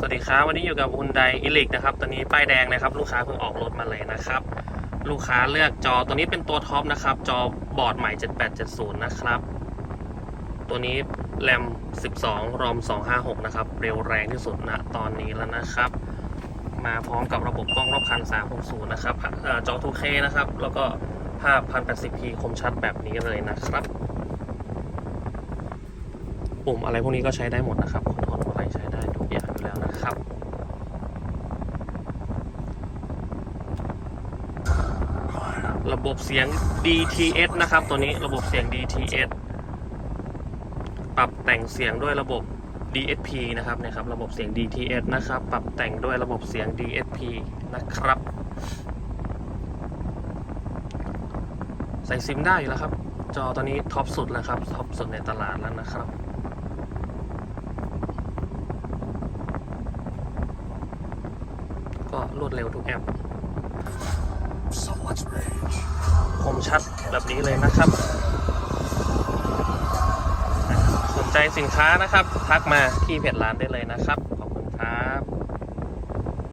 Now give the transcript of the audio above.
สวัสดีครับวันนี้อยู่กับฮุนไดอิลิกนะครับตัวนี้ป้ายแดงนะครับ ลูกค้าเพิ่งออกรถมาเลยนะครับ ลูกค้าเลือกจอตัวนี้เป็นตัวท็อปนะครับ จอบอร์ดใหม่ 7870 นะครับ ตัวนี้แรม 12 รอม 256 นะครับ เร็วแรงที่สุดณตอนนี้แล้วนะครับ มาพร้อมกับระบบกล้องรอบคัน 360 นะครับจอ 2K นะครับ แล้วก็ภาพ 1080p คมชัดแบบนี้เลยนะครับ ปุ่มอะไรพวกนี้ก็ใช้ได้หมดนะครับ ไรใช้ได้ทุกอย่างอยู่แล้วนะครับ ระบบเสียง DTS นะครับ ตัวนี้ระบบเสียง DTS ปรับแต่งเสียงด้วยระบบ DSP นะครับนะครับ ระบบเสียง DTS นะครับ ปรับแต่งด้วยระบบเสียง DSP นะครับ ใส่ซิมได้อยู่แล้วครับ จอตัวนี้ท็อปสุดแล้วครับ ท็อปสุดในตลาดแล้วนะครับ ก็รวดเร็วทุกแอป So much rage. คมชัดแบบนี้เลยนะครับ สนใจสินค้านะครับ ทักมาที่เพจร้านได้เลยนะครับขอบคุณครับ